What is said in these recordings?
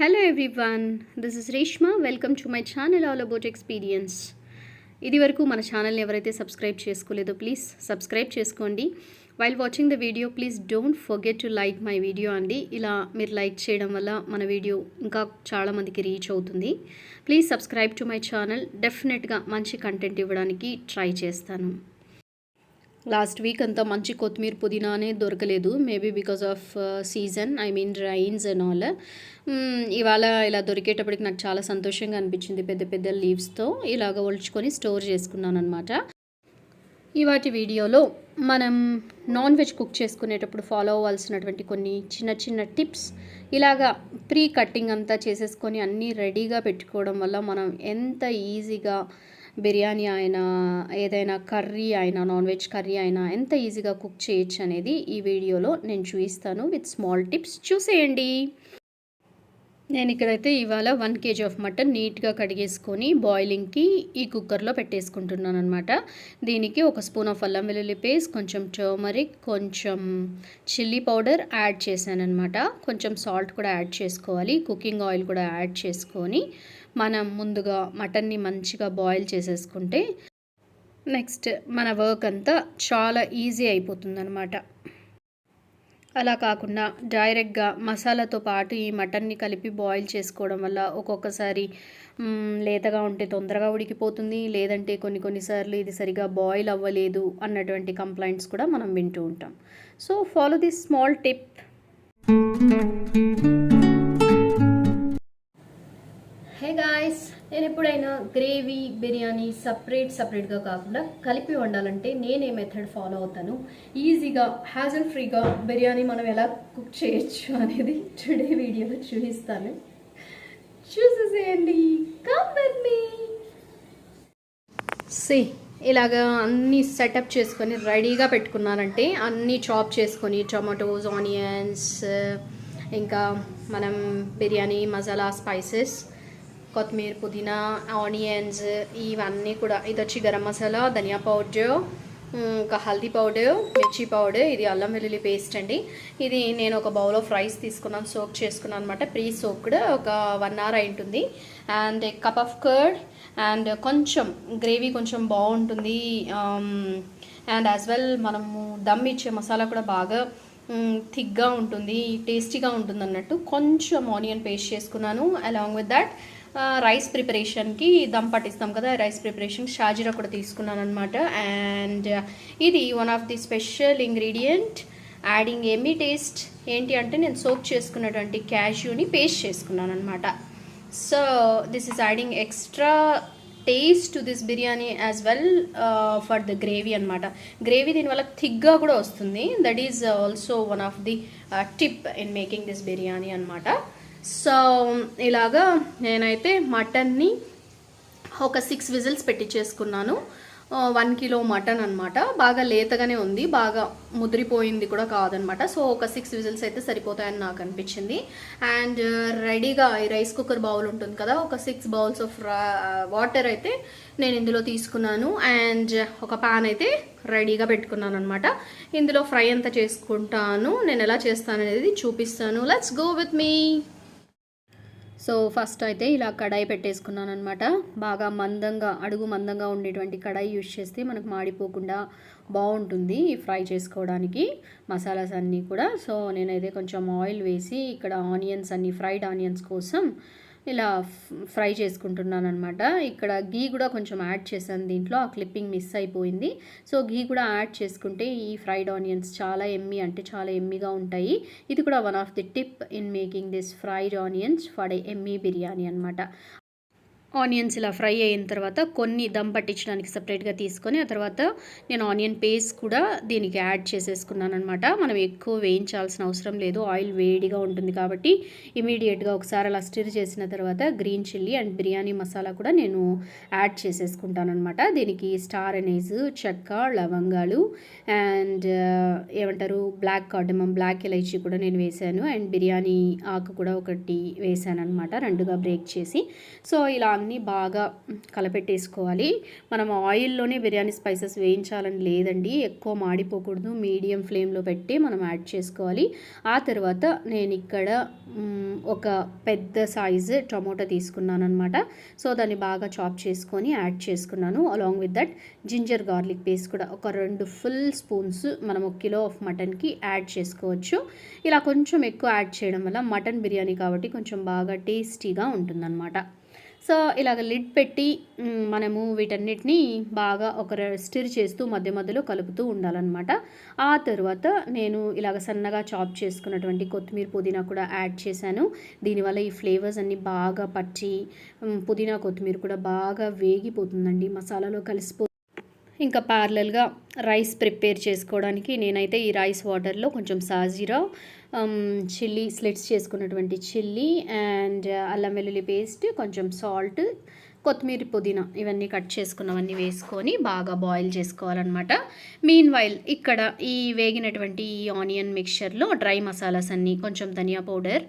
Hello everyone this is Reshma welcome to my channel all about experience ఇది వరకు మన ఛానల్ని ఎవరైతే సబ్స్క్రైబ్ చేసుకోలేదో ప్లీజ్ సబ్స్క్రైబ్ చేసుకోండి. While watching the video please don't forget to like my video అండి. ఇలా మీరు లైక్ చేయడం వల్ల మన వీడియో ఇంకా చాలామందికి రీచ్ అవుతుంది. Please subscribe to my channel డెఫినెట్గా మంచి కంటెంట్ ఇవ్వడానికి ట్రై చేస్తాను. లాస్ట్ వీక్ అంతా మంచి కొత్తిమీర పుదీనానే దొరకలేదు maybe because of season I mean rains and all ఇవాళ ఇలా దొరికేటప్పటికి నాకు చాలా సంతోషంగా అనిపించింది పెద్ద పెద్ద లీవ్స్తో ఇలాగ ఒలుచుకొని స్టోర్ చేసుకున్నాను అనమాట ఇవాటి వీడియోలో మనం నాన్ వెజ్ కుక్ చేసుకునేటప్పుడు ఫాలో అవ్వాల్సినటువంటి కొన్ని చిన్న చిన్న టిప్స్ ఇలాగా ప్రీ కట్టింగ్ అంతా చేసేసుకొని అన్నీ రెడీగా పెట్టుకోవడం వల్ల మనం ఎంత ఈజీగా బిర్యానీ అయినా ఏదైనా కర్రీ అయినా నాన్ వెజ్ కర్రీ అయినా ఎంత ఈజీగా కుక్ చేయొచ్చు అనేది ఈ వీడియోలో నేను చూపిస్తాను. విత్ స్మాల్ టిప్స్ చూసేయండి. నేను ఇక్కడైతే ఇవాళ వన్ కేజీ ఆఫ్ మటన్ నీట్గా కడిగేసుకొని బాయిలింగ్కి ఈ కుక్కర్లో పెట్టేసుకుంటున్నాను అనమాట దీనికి ఒక స్పూన్ ఆఫ్ అల్లం వెల్లుల్లి పేస్ట్ కొంచెం టర్మరిక్ కొంచెం చిల్లీ పౌడర్ యాడ్ చేశాను అనమాట కొంచెం సాల్ట్ కూడా యాడ్ చేసుకోవాలి కుకింగ్ ఆయిల్ కూడా యాడ్ చేసుకొని మనం ముందుగా మటన్ని మంచిగా బాయిల్ చేసేసుకుంటే నెక్స్ట్ మన వర్క్ అంతా చాలా ఈజీ అయిపోతుందన్నమాట. అలా కాకుండా డైరెక్ట్గా మసాలాతో పాటు ఈ మటన్ని కలిపి బాయిల్ చేసుకోవడం వల్ల ఒక్కొక్కసారి లేతగా ఉంటే తొందరగా ఉడికిపోతుంది. లేదంటే కొన్ని కొన్నిసార్లు ఇది సరిగా బాయిల్ అవ్వలేదు అన్నటువంటి కంప్లైంట్స్ కూడా మనం వింటూ ఉంటాం. So follow this small tip. Hey guys నేను ఎప్పుడైనా గ్రేవీ బిర్యానీ సపరేట్ సపరేట్గా కాకుండా కలిపి వండాలంటే నేను ఏ మెథడ్ ఫాలో అవుతాను. ఈజీగా హ్యాజల్ ఫ్రీగా బిర్యానీ మనం ఎలా కుక్ చేయొచ్చు అనేది టుడే వీడియోలో చూపిస్తాను. చూసేసేయండి. కమ్ విత్ మీ సి ఇలాగా అన్నీ సెటప్ చేసుకొని రెడీగా పెట్టుకున్నారంటే అన్నీ చాప్ చేసుకొని టొమాటోస్ ఆనియన్స్ ఇంకా మనం బిర్యానీ మసాలా స్పైసెస్ కొత్తిమీర పుదీనా ఆనియన్స్ ఇవన్నీ కూడా. ఇది వచ్చి గరం మసాలా ధనియా పౌడర్ ఇంకా హల్దీ పౌడర్ మిర్చి పౌడర్. ఇది అల్లం వెల్లుల్లి పేస్ట్ అండి. ఇది నేను ఒక బౌల్ ఆఫ్ రైస్ తీసుకున్నాను సోక్ చేసుకున్నాను అనమాట ప్రీ సోక్డ్ ఒక వన్ అవర్ అయి ఉంటుంది and cup of curd and కొంచెం గ్రేవీ కొంచెం బాగుంటుంది. అండ్ యాజ్ వెల్ మనము దమ్ ఇచ్చే మసాలా కూడా బాగా థిక్గా ఉంటుంది టేస్టీగా ఉంటుంది అన్నట్టు. కొంచెం ఆనియన్ పేస్ట్ చేసుకున్నాను. అలాంగ్ విత్ దట్ రైస్ ప్రిపరేషన్కి దమ్ పట్టిస్తాం కదా రైస్ ప్రిపరేషన్ షాజీరా కూడా తీసుకున్నాను అనమాట అండ్ uh, ఇది one of the special ingredient adding ఏమి టేస్ట్ ఏంటి అంటే నేను సోప్ చేసుకున్నటువంటి క్యాష్యూని పేస్ట్ చేసుకున్నాను అనమాట so this is adding extra taste to this biryani as well for the gravy అనమాట గ్రేవీ దీనివల్ల థిక్గా కూడా వస్తుంది. That is also one of the tip in making this biryani అనమాట సో ఇలాగా నేనైతే మటన్ని ఒక సిక్స్ విజిల్స్ పెట్టించేసుకున్నాను వన్ కిలో మటన్ అనమాట బాగా లేతగానే ఉంది. బాగా ముదిరిపోయింది కూడా కాదనమాట సో ఒక సిక్స్ విజిల్స్ అయితే సరిపోతాయని నాకు అనిపించింది. అండ్ రెడీగా ఈ రైస్ కుక్కర్ బౌల్ ఉంటుంది కదా ఒక సిక్స్ బౌల్స్ ఆఫ్ వాటర్ అయితే నేను ఇందులో తీసుకున్నాను. అండ్ ఒక పాన్ అయితే రెడీగా పెట్టుకున్నాను అనమాట ఇందులో ఫ్రై అంతా చేసుకుంటాను. నేను ఎలా చేస్తాను అనేది చూపిస్తాను. Let's go with me so first అయితే ఇలా కడాయి పెట్టేసుకున్నాను అనమాట బాగా మందంగా అడుగు మందంగా ఉండేటువంటి కడాయి యూజ్ చేస్తే మనకు మాడిపోకుండా బాగుంటుంది ఫ్రై చేసుకోవడానికి మసాలాస్ అన్నీ కూడా. సో నేనైతే కొంచెం ఆయిల్ వేసి ఇక్కడ ఆనియన్స్ అన్ని ఫ్రైడ్ ఆనియన్స్ కోసం ఇలా ఫ్రై చేసుకుంటున్నాను అనమాట ఇక్కడ గీ కూడా కొంచెం యాడ్ చేశాను దీంట్లో. ఆ క్లిప్పింగ్ మిస్ అయిపోయింది. సో గీ కూడా యాడ్ చేసుకుంటే ఈ ఫ్రైడ్ ఆనియన్స్ చాలా ఎమ్మి అంటే చాలా ఎమ్మిగా ఉంటాయి. ఇది కూడా one of the tip in making this fried onions for yummy biryani అనమాట ఆనియన్స్ ఇలా ఫ్రై అయిన తర్వాత కొన్ని దమ్ పట్టించడానికి సపరేట్గా తీసుకొని ఆ తర్వాత నేను ఆనియన్ పేస్ట్ కూడా దీనికి యాడ్ చేసేసుకున్నాను అనమాట మనం ఎక్కువ వేయించాల్సిన అవసరం లేదు. ఆయిల్ వేడిగా ఉంటుంది కాబట్టి ఇమీడియట్గా ఒకసారి అలా స్టిర్ చేసిన తర్వాత green chilli and biryani masala కూడా నేను యాడ్ చేసేసుకుంటాను అనమాట దీనికి స్టార్ అనేజ్ చెక్క లవంగాలు అండ్ ఏమంటారు బ్లాక్ కార్డమం బ్లాక్ ఎలైచీ కూడా నేను వేసాను అండ్ బిర్యానీ ఆకు కూడా ఒకటి వేసాను అనమాట రెండుగా బ్రేక్ చేసి. సో ఇలా అన్నీ బాగా కలపెట్టేసుకోవాలి. మనం ఆయిల్లోనే బిర్యానీ స్పైసెస్ వేయించాలని లేదండి. ఎక్కువ మాడిపోకూడదు. మీడియం ఫ్లేమ్లో పెట్టి మనం యాడ్ చేసుకోవాలి. ఆ తర్వాత నేను ఇక్కడ ఒక పెద్ద సైజు టొమాటో తీసుకున్నాను అనమాట సో దాన్ని బాగా చాప్ చేసుకొని యాడ్ చేసుకున్నాను. Along with that ginger garlic paste కూడా ఒక రెండు ఫుల్ స్పూన్స్ మనం ఒక కిలో ఆఫ్ మటన్కి యాడ్ చేసుకోవచ్చు. ఇలా కొంచెం ఎక్కువ యాడ్ చేయడం వల్ల మటన్ బిర్యానీ కాబట్టి కొంచెం బాగా టేస్టీగా ఉంటుందన్నమాట. సో ఇలాగ లిడ్ పెట్టి మనము వీటన్నిటిని బాగా ఒక స్టిర్ చేస్తూ మధ్య మధ్యలో కలుపుతూ ఉండాలన్నమాట. ఆ తర్వాత నేను ఇలాగ సన్నగా చాప్ చేసుకున్నటువంటి కొత్తిమీర పుదీనా కూడా యాడ్ చేశాను. దీనివల్ల ఈ ఫ్లేవర్స్ అన్నీ బాగా పచ్చి పుదీనా కొత్తిమీర కూడా బాగా వేగిపోతుందండి. మసాలాలో కలిసిపో ఇంకా ప్యారలల్గా రైస్ ప్రిపేర్ చేసుకోవడానికి నేనైతే ఈ రైస్ వాటర్లో కొంచెం సాజీరా Um, చిల్లీ స్లిట్స్ చేసుకున్నటువంటి చిల్లీ అండ్ uh, అల్లం వెల్లుల్లి పేస్ట్ కొంచెం సాల్ట్ కొత్తిమీర పుదీనా ఇవన్నీ కట్ చేసుకున్నవన్నీ వేసుకొని బాగా బాయిల్ చేసుకోవాలన్నమాట. మీన్ వైల్ ఇక్కడ ఈ వేగినటువంటి ఈ ఆనియన్ మిక్చర్లో డ్రై మసాలాస్ అన్నీ కొంచెం dhania powder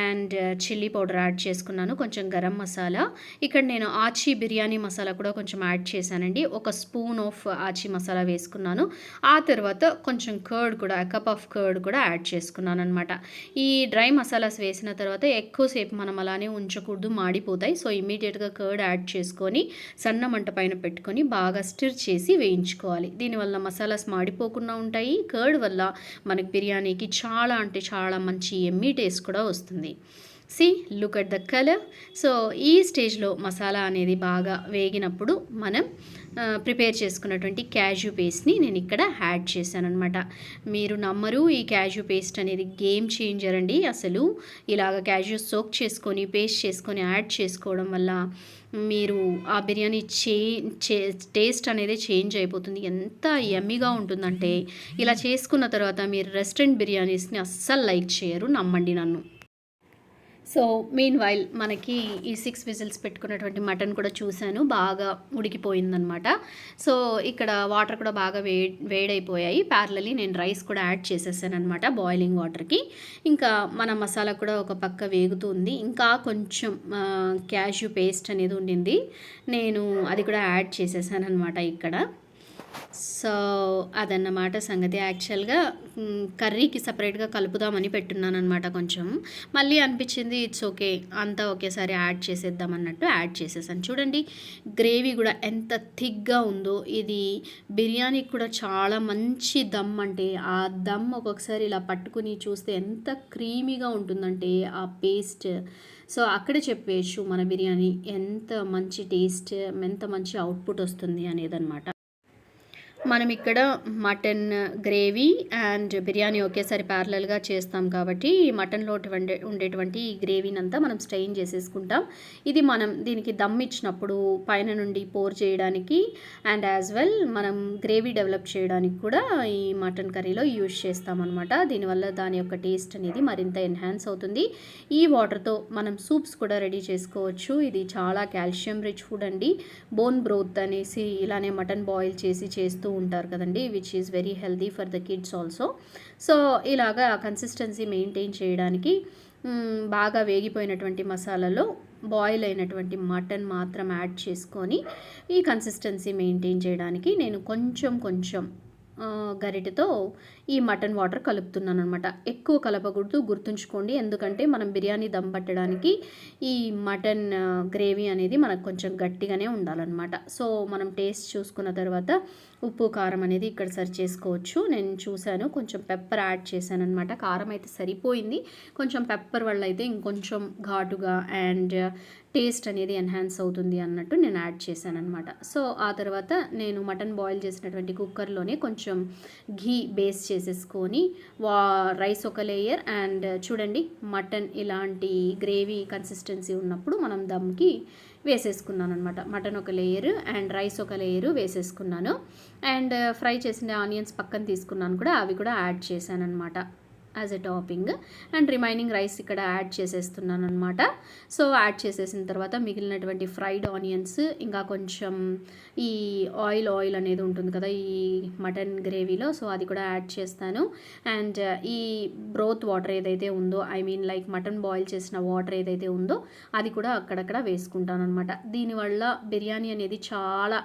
and chilli powder add చేసుకున్నాను కొంచెం గరం మసాలా. ఇక్కడ నేను ఆచి బిర్యానీ మసాలా కూడా కొంచెం యాడ్ చేశానండి. ఒక స్పూన్ ఆఫ్ ఆచి మసాలా వేసుకున్నాను. ఆ తర్వాత కొంచెం కర్డ్ కూడా కప్ ఆఫ్ కర్డ్ కూడా యాడ్ చేసుకున్నాను అనమాట ఈ డ్రై మసాలాస్ వేసిన తర్వాత ఎక్కువసేపు మనం అలానే ఉంచకూడదు మాడిపోతాయి. సో ఇమీడియట్గా కర్డ్ యాడ్ చేసుకొని సన్న మంట పైన పెట్టుకొని బాగా స్టిర్ చేసి వేయించుకోవాలి. దీనివల్ల మసాలాస్ మాడిపోకుండా ఉంటాయి. కర్డ్ వల్ల మనకి బిర్యానీకి చాలా అంటే చాలా మంచి ఎమ్మీ టేస్ట్ కూడా వస్తుంది. See look at the colour. So ఈ స్టేజ్లో మసాలా అనేది బాగా వేగినప్పుడు మనం ప్రిపేర్ చేసుకున్నటువంటి క్యాష్యూ పేస్ట్ని నేను ఇక్కడ యాడ్ చేశాను అనమాట మీరు నమ్మరు ఈ క్యాజ్యూ పేస్ట్ అనేది గేమ్ చేంజర్ అండి. అసలు ఇలాగ క్యాజ్యూ సోక్ చేసుకొని పేస్ట్ చేసుకొని యాడ్ చేసుకోవడం వల్ల మీరు ఆ బిర్యానీ చే టేస్ట్ అనేది చేంజ్ అయిపోతుంది. ఎంత ఎమ్మిగా ఉంటుందంటే ఇలా చేసుకున్న తర్వాత మీరు రెస్టారెంట్ బిర్యానీస్ని అస్సలు లైక్ చేయరు నమ్మండి నన్ను. సో మెయిన్ వైల్ మనకి ఈ సిక్స్ విజిల్స్ పెట్టుకున్నటువంటి మటన్ కూడా చూశాను. బాగా ఉడికిపోయిందనమాట సో ఇక్కడ వాటర్ కూడా బాగా వే వేడైపోయాయి. ప్యారలీ నేను రైస్ కూడా యాడ్ చేసేసాను అనమాట బాయిలింగ్ వాటర్కి ఇంకా మన మసాలా కూడా ఒక పక్క వేగుతుంది. ఇంకా కొంచెం క్యాష్యూ పేస్ట్ అనేది ఉండింది. నేను అది కూడా యాడ్ చేసేసాను అనమాట ఇక్కడ. సో అదన్నమాట సంగతి. యాక్చువల్గా కర్రీకి సపరేట్గా కలుపుదామని పెట్టున్నాను అనమాట కొంచెం. మళ్ళీ అనిపించింది ఇట్స్ ఓకే అంతా ఒకేసారి యాడ్ చేసేద్దాం అన్నట్టు యాడ్ చేసేసాను. చూడండి గ్రేవీ కూడా ఎంత థిక్గా ఉందో. ఇది బిర్యానీకి కూడా చాలా మంచి దమ్ అంటే ఆ దమ్ ఒక్కొక్కసారి ఇలా పట్టుకుని చూస్తే ఎంత క్రీమీగా ఉంటుందంటే ఆ పేస్ట్. సో అక్కడే చెప్పేయచ్చు మన బిర్యానీ ఎంత మంచి టేస్ట్ ఎంత మంచి అవుట్పుట్ వస్తుంది అనేదన్నమాట. మనం ఇక్కడ మటన్ గ్రేవీ అండ్ బిర్యానీ ఒకేసారి ప్యారలల్గా చేస్తాం కాబట్టి ఈ మటన్లో ఉండే ఉండేటువంటి ఈ గ్రేవీని అంతా మనం స్టెయిన్ చేసేసుకుంటాం. ఇది మనం దీనికి దమ్ ఇచ్చినప్పుడు పైన నుండి పోర్ చేయడానికి అండ్ యాజ్ వెల్ మనం గ్రేవీ డెవలప్ చేయడానికి కూడా ఈ మటన్ కర్రీలో యూజ్ చేస్తామన్నమాట. దీనివల్ల దాని యొక్క టేస్ట్ అనేది మరింత ఎన్హాన్స్ అవుతుంది. ఈ వాటర్తో మనం సూప్స్ కూడా రెడీ చేసుకోవచ్చు. ఇది చాలా కాల్షియం రిచ్ ఫుడ్ అండి. బోన్ బ్రోత్ అనేసి ఇలానే మటన్ బాయిల్ చేసి చేస్తూ ఉంటారు కదండి which is very healthy for the kids also so ఇలాగా కన్సిస్టెన్సీ మెయింటైన్ చేయడానికి బాగా వేగిపోయినటువంటి మసాలాలో బాయిల్ అయినటువంటి మటన్ మాత్రం యాడ్ చేసుకొని ఈ కన్సిస్టెన్సీ మెయింటైన్ చేయడానికి నేను కొంచెం కొంచెం గరిటతో గరిటెతో ఈ మటన్ వాటర్ కలుపుతున్నాను అనమాట ఎక్కువ కలపకూడదు గుర్తుంచుకోండి. ఎందుకంటే మనం బిర్యానీ దమ్ పట్టడానికి ఈ మటన్ గ్రేవీ అనేది మనకు కొంచెం గట్టిగానే ఉండాలన్నమాట. సో మనం టేస్ట్ చూసుకున్న తర్వాత ఉప్పు కారం అనేది ఇక్కడ సరి చేసుకోవచ్చు. నేను చూశాను కొంచెం పెప్పర్ యాడ్ చేశాను అనమాట కారం అయితే సరిపోయింది. కొంచెం పెప్పర్ వల్ల అయితే ఇంకొంచెం ఘాటుగా అండ్ టేస్ట్ అనేది ఎన్హాన్స్ అవుతుంది అన్నట్టు నేను యాడ్ చేశాను అనమాట సో ఆ తర్వాత నేను మటన్ బాయిల్ చేసినటువంటి కుక్కర్లోనే కొంచెం ఘీ బేస్ చేసి చేసేసుకొని వా రైస్ ఒక లేయర్ అండ్ చూడండి మటన్ ఇలాంటి గ్రేవీ కన్సిస్టెన్సీ ఉన్నప్పుడు మనం దమ్కి వేసేసుకున్నాను అనమాట మటన్ ఒక లేయర్ అండ్ రైస్ ఒక లేయర్ వేసేసుకున్నాను. అండ్ ఫ్రై చేసిన ఆనియన్స్ పక్కన తీసుకున్నాను కూడా అవి కూడా యాడ్ చేశాను అనమాట as a topping and remaining rice ఇక్కడ యాడ్ చేసేస్తున్నాను అనమాట సో యాడ్ చేసేసిన తర్వాత మిగిలినటువంటి ఫ్రైడ్ ఆనియన్స్ ఇంకా కొంచెం ఈ ఆయిల్ ఆయిల్ అనేది ఉంటుంది కదా ఈ మటన్ గ్రేవీలో సో అది కూడా యాడ్ చేస్తాను. అండ్ uh, ఈ బ్రోత్ వాటర్ ఏదైతే ఉందో I mean like mutton boil చేసిన వాటర్ ఏదైతే ఉందో అది కూడా అక్కడక్కడ వేసుకుంటాను అనమాట దీనివల్ల బిర్యానీ అనేది చాలా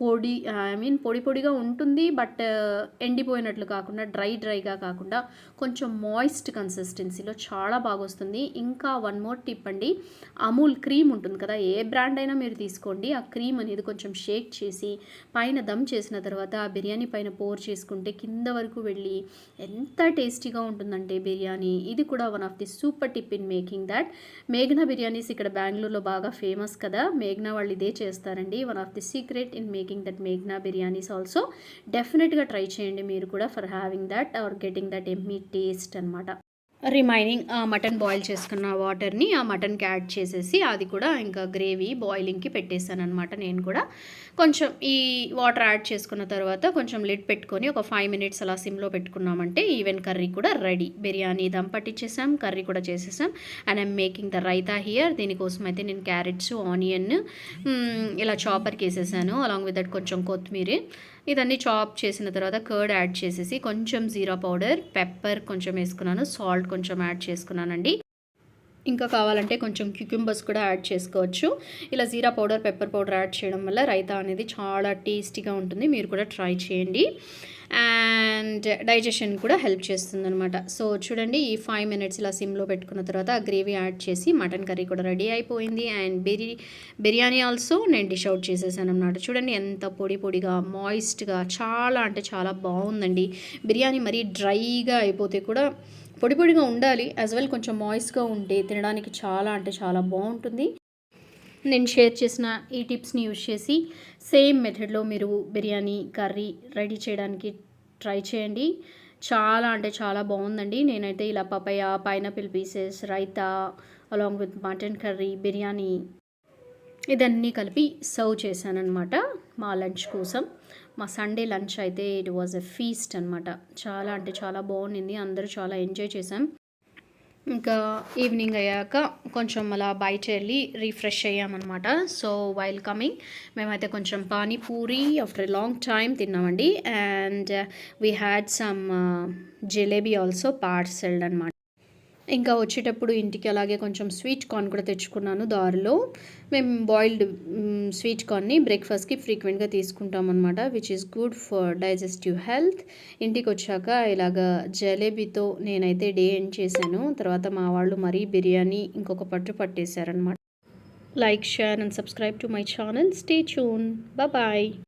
పొడి ఐ మీన్ పొడి పొడిగా ఉంటుంది బట్ ఎండిపోయినట్లు కాకుండా డ్రై డ్రైగా కాకుండా కొంచెం మాయిస్ట్ కన్సిస్టెన్సీలో చాలా బాగా వస్తుంది ఇంకా వన్ మోర్ టిప్ అండి. అమూల్ క్రీమ్ ఉంటుంది కదా ఏ బ్రాండ్ అయినా మీరు తీసుకోండి. ఆ క్రీమ్ అనేది కొంచెం షేక్ చేసి పైన దమ్ చేసిన తర్వాత ఆ బిర్యానీ పైన పోర్ చేసుకుంటే కింద వరకు వెళ్ళి ఎంత టేస్టీగా ఉంటుందంటే బిర్యానీ. ఇది కూడా one of the super tip in making that మేఘ్నా biryanis ఇక్కడ బెంగళూరులో బాగా ఫేమస్ కదా. మేఘ్నా వాళ్ళు ఇదే చేస్తారండి. One of the secret in making that మేఘ్నా biryanis also డెఫినెట్గా ట్రై చేయండి మీరు కూడా for having that or getting that yummy taste అనమాట రిమైనింగ్ మటన్ బాయిల్ చేసుకున్న వాటర్ని ఆ మటన్కి యాడ్ చేసేసి అది కూడా ఇంకా గ్రేవీ బాయిలింగ్కి పెట్టేశాను అనమాట నేను కూడా. కొంచెం ఈ వాటర్ యాడ్ చేసుకున్న తర్వాత కొంచెం లిడ్ పెట్టుకొని ఒక ఫైవ్ మినిట్స్ అలా సిమ్లో పెట్టుకున్నామంటే ఈవెన్ కర్రీ కూడా రెడీ. బిర్యానీ దమ్ పట్టించేసాం కర్రీ కూడా చేసేసాం. And I'm making the raita here దీనికోసం అయితే నేను క్యారెట్స్ ఆనియన్ ఇలా చాపర్కి వేసేసాను అలాంగ్ విత్ దట్ కొంచెం కొత్తిమీర. ఇదన్నీ చాప్ చేసిన తర్వాత కర్డ్ యాడ్ చేసేసి కొంచెం జీరా పౌడర్ పెప్పర్ కొంచెం వేసుకున్నాను సాల్ట్ కొంచెం యాడ్ చేసుకున్నానండి. ఇంకా కావాలంటే కొంచెం క్యూక్యూంబర్స్ కూడా యాడ్ చేసుకోవచ్చు. ఇలా jeera powder pepper powder add చేయడం వల్ల రైతా అనేది చాలా టేస్టీగా ఉంటుంది. మీరు కూడా ట్రై చేయండి. అండ్ డైజెషన్ కూడా హెల్ప్ చేస్తుందనమాట సో చూడండి ఈ ఫైవ్ మినిట్స్ ఇలా సిమ్లో పెట్టుకున్న తర్వాత ఆ గ్రేవీ యాడ్ చేసి మటన్ కర్రీ కూడా రెడీ అయిపోయింది. అండ్ బిర్యా బిర్యానీ ఆల్సో నేను డిష్ అవుట్ చేసేసాను అనమాట చూడండి ఎంత పొడి పొడిగా మాయిస్ట్గా చాలా అంటే చాలా బాగుందండి. బిర్యానీ మరీ డ్రైగా అయిపోతే కూడా పొడి పొడిగా ఉండాలి. యాజ్ వెల్ కొంచెం మాయిస్గా ఉంటే తినడానికి చాలా అంటే చాలా బాగుంటుంది. నేను షేర్ చేసిన ఈ టిప్స్ని యూజ్ చేసి సేమ్ మెథడ్లో మీరు బిర్యానీ కర్రీ రెడీ చేయడానికి ట్రై చేయండి. చాలా అంటే చాలా బాగుందండి. నేనైతే ఇలా papaya pineapple pieces raita along with mutton curry biryani ఇదన్నీ కలిపి సర్వ్ చేశానమాట మా లంచ్ కోసం. మా సండే లంచ్ అయితే ఇట్ వాజ్ ఎ ఫీస్ట్ అనమాట చాలా అంటే చాలా బాగుండింది. అందరూ చాలా ఎంజాయ్ చేసాం ఇంకా ఈవినింగ్ అయ్యాక కొంచెం అలా బయట వెళ్ళి రీఫ్రెష్ అయ్యామన్నమాట. సో వైల్ కమింగ్ మేమైతే కొంచెం పానీపూరి ఆఫ్టర్ లాంగ్ టైం తిన్నామండి. And we had some jalebi also parcelled అనమాట ఇంకా వచ్చేటప్పుడు ఇంటికి అలాగే కొంచెం స్వీట్ కార్న్ కూడా తెచ్చుకున్నాను దారిలో. మేము బాయిల్డ్ స్వీట్ కార్న్ని బ్రేక్ఫాస్ట్కి ఫ్రీక్వెంట్గా తీసుకుంటాం అనమాట which is good for digestive health ఇంటికి వచ్చాక ఇలాగ జలేబీతో నేనైతే డే ఎండ్ చేశాను. తర్వాత మా వాళ్ళు మరీ బిర్యానీ ఇంకొక పట్టు పట్టేశారనమాట like share and subscribe to my channel stay tune bye